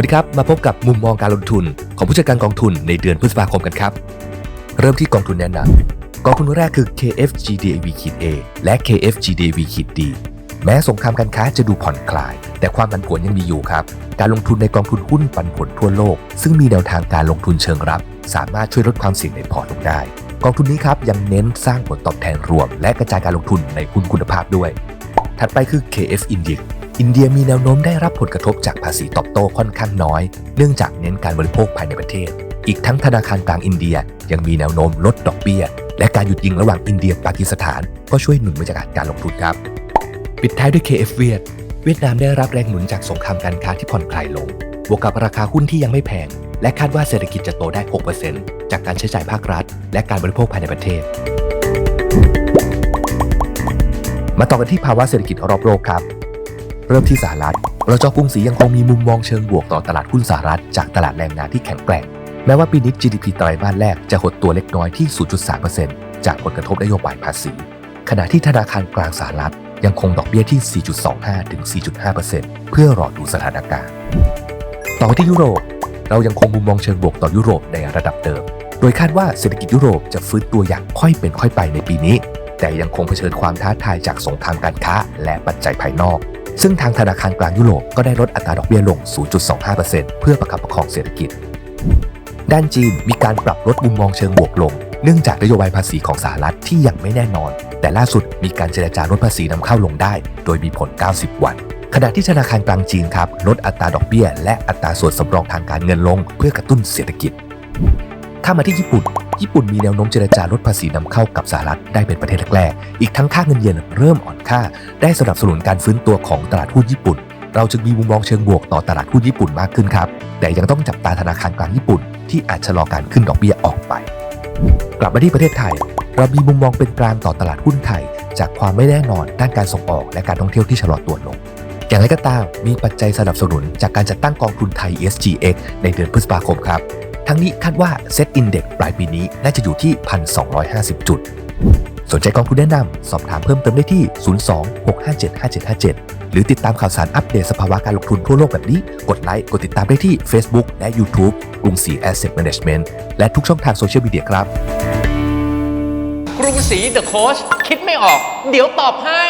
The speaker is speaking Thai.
วัสดีครับ มาพบกับมุมมองการลงทุน ของผู้จัดการกองทุนในเดือนพฤษภาคมกันครับ เริ่มที่กองทุนแนะนำกองทุนแรกคือ KFGDAV-A และ KFGDAV-D แม้สงครามการค้าจะดูผ่อนคลาย แต่ความผันผวนยังมีอยู่ครับ การลงทุนในกองทุนหุ้นปันผลทั่วโลก ซึ่งมีแนวทางการลงทุนเชิงรับ สามารถช่วยลดความเสี่ยงในพอร์ตลงได้ กองทุนนี้ครับยังเน้นสร้างผลตอบแทนรวม และกระจายการลงทุนในหุ้นคุณภาพด้วย ถัดไปคือ KF Index อินเดียมีแนวโน้มได้รับผลกระทบจากภาษีตอบโต้ค่อนข้างน้อย เนื่องจากเน้นการบริโภคภายในประเทศ อีกทั้งธนาคารกลางอินเดียยังมีแนวโน้มลดดอกเบี้ย และการหยุดยิงระหว่างอินเดียปากีสถาน ก็ช่วยหนุนบรรยากาศการลงทุนครับ ปิดท้ายด้วย KF เวียดเวียดนามได้รับแรงหนุนจากสงครามการค้าที่ผ่อนคลายลง บวกกับราคาหุ้นที่ยังไม่แพง และคาดว่าเศรษฐกิจจะโตได้ 6%จากการใช้จ่ายภาครัฐ และการบริโภคภายในประเทศ มาต่อกันที่ภาวะเศรษฐกิจรอบโลกครับ เริ่มที่สหรัฐเราจอกรุงศรียังคงมีมุมมองเชิงบวกต่อตลาดหุ้นสหรัฐจากตลาดแรงงานที่แข็งแกร่ง แม้ว่าปีนี้ GDP ไตรมาสแรกจะหดตัวเล็กน้อยที่ 0.3%จากผลกระทบนโยบายภาษี ขณะที่ธนาคารกลางสหรัฐยังคงดอกเบี้ยที่ 4.25 ถึง 4.5%เพื่อรอดูสถานการณ์ ต่อที่ยุโรป เรายังคงมุมมองเชิงบวกต่อยุโรปในระดับเดิม โดยคาดว่าเศรษฐกิจยุโรปจะฟื้นตัวอย่างค่อยเป็นค่อยไปในปีนี้ แต่ยังคงเผชิญความท้าทายจากสงครามการค้าและปัจจัยภายนอก ซึ่งทางธนาคารกลางยุโรปก็ได้ลดอัตราดอกเบี้ยลง 0.25%เพื่อประคับประคองเศรษฐกิจ ด้านจีนมีการปรับลดมุมมองเชิงบวกลง เนื่องจากนโยบายภาษีของสหรัฐที่ยังไม่แน่นอน แต่ล่าสุดมีการเจรจาลดภาษีนำเข้าลงได้ โดยมีผล 90 วัน ขณะที่ธนาคารกลางจีนครับลดอัตราดอกเบี้ย และอัตราส่วนสำรองทางการเงินลง เพื่อกระตุ้นเศรษฐกิจ ถ้ามาที่ญี่ปุ่น ญี่ปุ่นมีแนวโน้มเจรจาลดภาษีนำเข้ากับสหรัฐได้เป็นประเทศแรกๆ อีกทั้งค่าเงินเยนเริ่มอ่อนค่า ได้สนับสนุนการฟื้นตัวของตลาดหุ้นญี่ปุ่น เราจึงมีมุมมองเชิงบวกต่อตลาดหุ้นญี่ปุ่นมากขึ้นครับ แต่ยังต้องจับตาธนาคารกลางญี่ปุ่น ที่อาจชะลอการขึ้นดอกเบี้ยออกไป กลับมาที่ประเทศไทย เรามีมุมมองเป็นกลางต่อตลาดหุ้นไทย จากความไม่แน่นอนด้านการส่งออกและการท่องเที่ยวที่ชะลอตัวลงอย่างไรก็ตามมีปัจจัยสนับสนุนจากการจัดตั้งกองทุนไทย SGX ในเดือนพฤษภาคมครับ ทั้งนี้คาดว่าเซตอินเด็กปลายปีนี้น่าจะอยู่ที่ 1,250 จุด สนใจกองทุนแนะนำสอบถามเพิ่มเติมได้ที่ 02-657-5757 หรือติดตามข่าวสารอัปเดตสภาวะการลงทุนทั่วโลกแบบนี้ กดไลค์ กดติดตามได้ที่ Facebook และ YouTube กรุงศรี Asset Management และทุกช่องทางโซเชียลมีเดียครับ กรุงศรีเดอะโค้ชคิดไม่ออก เดี๋ยวตอบให้